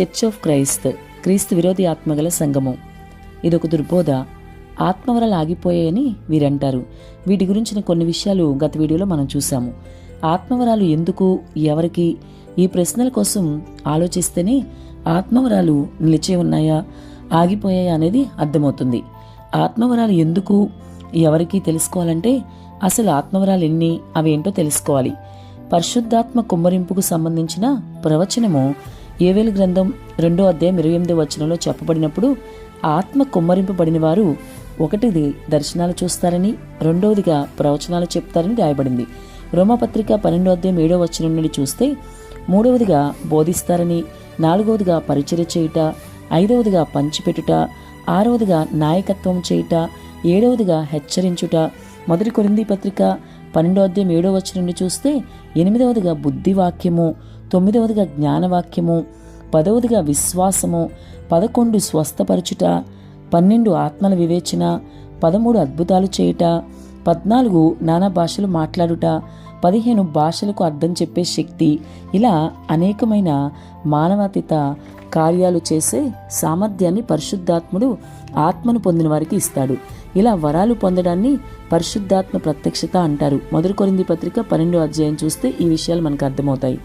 Church of Christ క్రీస్తు విరోధి ఆత్మగల సంఘము. ఇదొక దుర్బోధ. ఆత్మవరాలు ఆగిపోయాయని వీరంటారు. వీటి గురించిన కొన్ని విషయాలు గత వీడియోలో మనం చూసాము ఆత్మవరాలు ఎందుకు ఎవరికి? ఈ ప్రశ్నల కోసం ఆలోచిస్తేనే ఆత్మవరాలు నిలిచే ఉన్నాయా ఆగిపోయాయా అనేది అర్థమవుతుంది. ఆత్మవరాలు ఎందుకు ఎవరికి తెలుసుకోవాలంటే అసలు ఆత్మవరాలు ఎన్ని అవేంటో తెలుసుకోవాలి. పరిశుద్ధాత్మ కుమ్మరింపుకు సంబంధించిన ప్రవచనము ఏవేలు గ్రంథం రెండో అధ్యాయం ఇరవై ఎనిమిది వచనంలో చెప్పబడినప్పుడు ఆత్మ కుమ్మరింపబడిన వారు ఒకటిది దర్శనాలు చూస్తారని రెండవదిగా ప్రవచనాలు చెప్తారని రాయబడింది. రోమపత్రిక పన్నెండో అధ్యాయం ఏడో వచనం నుండి చూస్తే మూడవదిగా బోధిస్తారని నాలుగవదిగా పరిచర్య చేయుట ఐదవదిగా పంచిపెట్టుట ఆరవదిగా నాయకత్వం చేయుట ఏడవదిగా హెచ్చరించుట. మొదటి కొరింది పత్రిక పన్నెండో అధ్యాయం ఏడో వచ్చిన నుండి చూస్తే ఎనిమిదవదిగా బుద్ధివాక్యము తొమ్మిదవదిగా జ్ఞానవాక్యము పదవదిగా విశ్వాసము పదకొండు స్వస్థపరచుట పన్నెండు ఆత్మల వివేచన పదమూడు అద్భుతాలు చేయుట పద్నాలుగు నానా భాషలు మాట్లాడుట పదిహేను భాషలకు అర్థం చెప్పే శక్తి ఇలా అనేకమైన మానవాతీత కార్యాలు చేసే సామర్థ్యాన్ని పరిశుద్ధాత్ముడు ఆత్మను పొందిన వారికి ఇస్తాడు. ఇలా వరాలు పొందడాన్ని పరిశుద్ధాత్మ ప్రత్యక్షత అంటారు. మొదటి కొరింది పత్రిక పన్నెండో అధ్యాయం చూస్తే ఈ విషయాలు మనకు అర్థమవుతాయి.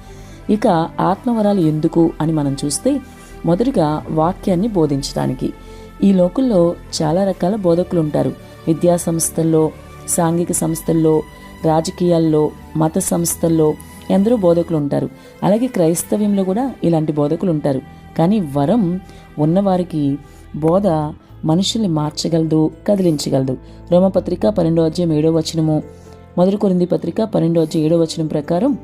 ఇక ఆత్మవరాలు ఎందుకు అని మనం చూస్తే మొదటిగా వాక్యాన్ని బోధించడానికి. ఈ లోకల్లో చాలా రకాల బోధకులు ఉంటారు విద్యా సంస్థల్లో సాంఘిక సంస్థల్లో రాజకీయాల్లో మత సంస్థల్లో ఎందరో బోధకులు ఉంటారు అలాగే క్రైస్తవ్యంలో కూడా ఇలాంటి బోధకులు ఉంటారు కానీ వరం ఉన్నవారికి బోధ మనుషుల్ని మార్చగలదు కదిలించగలదు. రోమపత్రిక పన్నెండో అధ్యాయం ఏడో వచనము మొదటి కొరింది పత్రిక పన్నెండో వచ్చి ఏడో వచనం ప్రకారం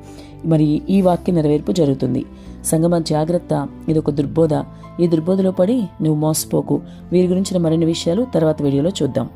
మరి ఈ వాక్య నెరవేర్పు జరుగుతుంది. సంగమ జాగ్రత్త. ఇది ఒక దుర్బోధ. ఈ దుర్బోధలో పడి నువ్వు మోసపోకు. వీరి గురించిన మరిన్ని విషయాలు తర్వాత వీడియోలో చూద్దాం.